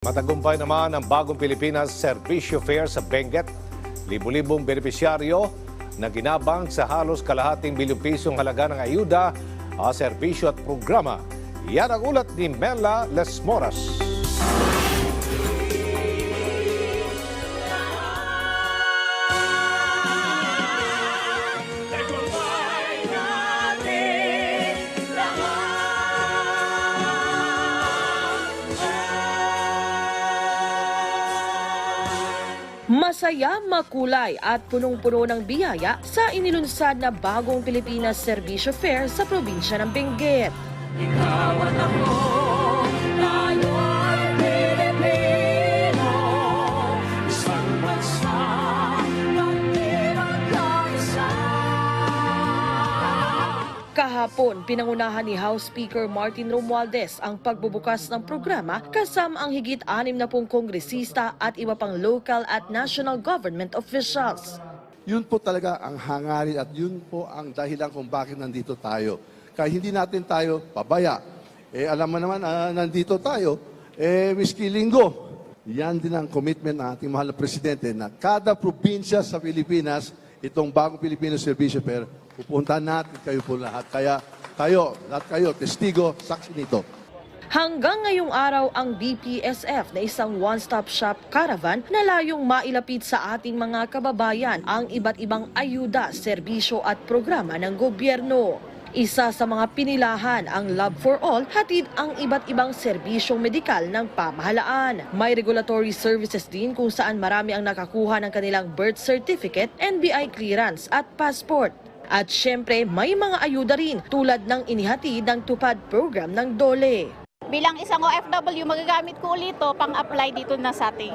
Matagumpay naman ang bagong Pilipinas Servisyo Fair sa Benguet. Libu-libong benepisyaryo na ginabang sa halos kalahating bilyong pisong halaga ng ayuda, a serbisyo at programa. Yan ang ulat ni Mela Lesmoras. Masaya, makulay at punong-puno ng biyaya sa inilunsad na bagong Pilipinas Servisyo Fair sa probinsya ng Benguet. Kahapon, pinangunahan ni House Speaker Martin Romualdez ang pagbubukas ng programa kasama ang higit anim na pong kongresista at iba pang local at national government officials. Yun po talaga ang hangarin at yun po ang dahilan kung bakit nandito tayo. Kaya hindi natin tayo pabaya. Eh, alam mo naman, ah, nandito tayo, eh, miski linggo. Yan din ang commitment ng ating mahal na presidente na kada probinsya sa Pilipinas, itong bagong Pilipinas Service Fair, pupuntahan natin kayo po lahat. Kaya kayo, lahat kayo, testigo, saksi nito. Hanggang ngayong araw ang BPSF na isang one-stop shop caravan na layong mailapit sa ating mga kababayan ang iba't ibang ayuda, serbisyo at programa ng gobyerno. Isa sa mga pinilahan ang Love for All, hatid ang iba't ibang serbisyong medikal ng pamahalaan. May regulatory services din kung saan marami ang nakakuha ng kanilang birth certificate, NBI clearance at passport. At syempre, may mga ayuda rin tulad ng inihatid ng tupad program ng DOLE. bilang isang OFW, magagamit ko ulit to pang-apply dito na sa ating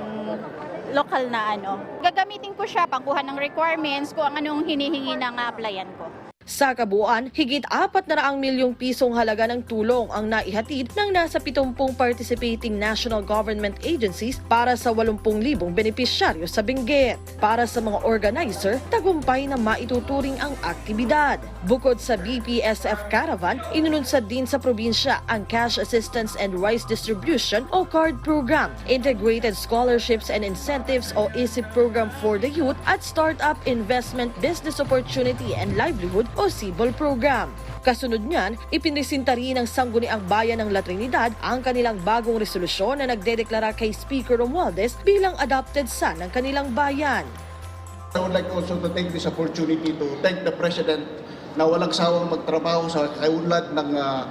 local na ano. Gagamitin ko siya pangkuha ng requirements kung anong hinihingi ng applyan ko. Sa kabuuan, higit 4 na raang milyong pisong halaga ng tulong ang naihatid ng nasa 70 participating national government agencies para sa 80,000 benepisyaryo sa Benguet. Para sa mga organizer, tagumpay na maituturing ang aktibidad. Bukod sa BPSF Caravan, inununsad din sa probinsya ang Cash Assistance and Rice Distribution o CARD Program, Integrated Scholarships and Incentives o ISIP Program for the Youth at Startup Investment Business Opportunity and Livelihood o CIBOL Program. Kasunod niyan, ipinisinta rin ng Sangguniang Bayan ng La Trinidad ang kanilang bagong resolusyon na nagdedeklara kay Speaker Romualdez bilang adopted son ng kanilang bayan. I would like also to take this opportunity to thank the President na walang sawang magtrabaho sa kaunlad ng ah,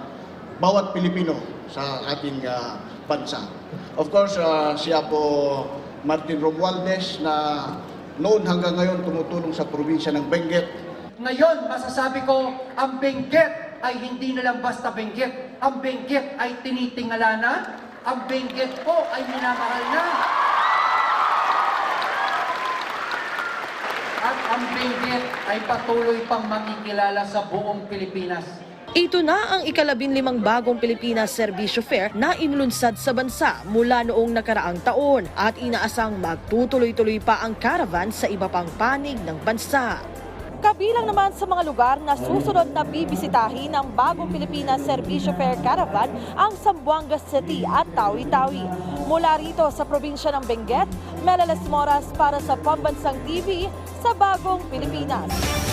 bawat Pilipino sa ating ah, bansa. Of course, ah, siya po Martin Romualdez na noon hanggang ngayon tumutulong sa probinsya ng Benguet Ngayon, masasabi ko, ang Benguet ay hindi na lang basta Benguet. Ang Benguet ay tinitingala na. Ang Benguet po ay minamahal na. At ang Benguet ay patuloy pang makikilala sa buong Pilipinas. Ito na ang ikalabin limang bagong Pilipinas Servisyo Fair na inlunsad sa bansa mula noong nakaraang taon at inaasang magtutuloy-tuloy pa ang caravan sa iba pang panig ng bansa. Kabilang naman sa mga lugar na susunod na bibisitahin ng bagong Pilipinas Servisyo Fair Caravan ang Zamboanga City at Tawi-Tawi. Mula rito sa probinsya ng Benguet, Melalas Moras para sa Pambansang TV sa Bagong Pilipinas.